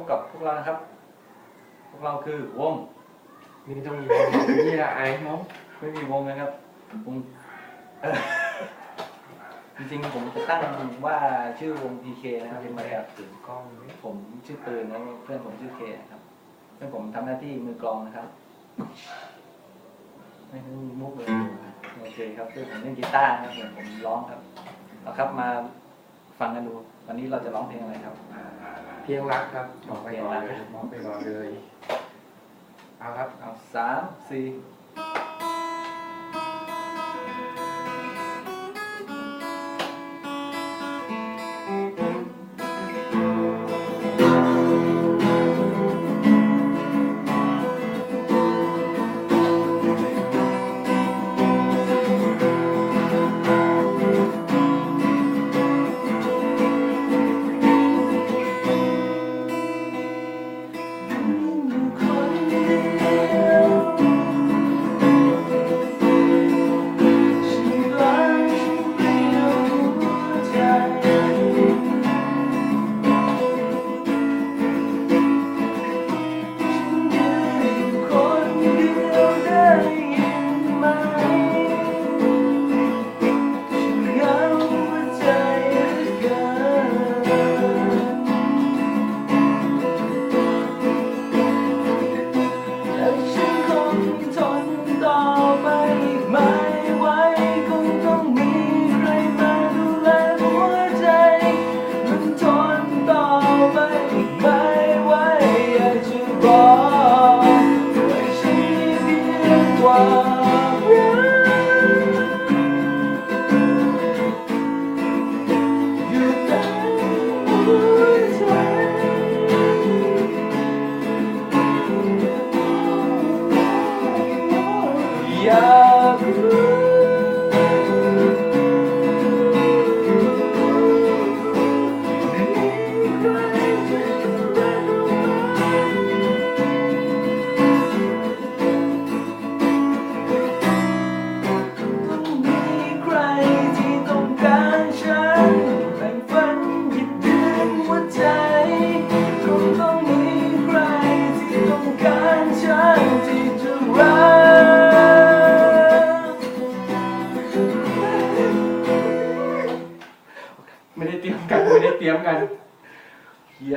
บกับพวกเรานะครับ พวกเราคือวงนี่ต้องมีคนบอกนี่แหละไอ้น้องไม่มีวงนะครับวงเอ่อจริงๆผมจะตั้งว่าชื่อวง PK นะครับเป็นมาจากถึงกล้องนี่ผมชื่อปืนแล้วเพื่อนผมชื่อเคนะครับเพื่อนผมทำหน้าที่มือกลองนะครับไม่ต้องมีมุกเลยโอเคครับเพื่อนผมเล่นกีตาร์นะครับส่วนผมร้องครับเอาครับมาฟังกันดูวันนี้เราจะร้องเพลงอะไรครับ เพียงรักครับบอกไปก่อนเลยบอกไปก่อนเลย เอาครับ เอาสามสี่ ไม่ได้เตรียมกันไม่ได้เตรียมกันเฮีย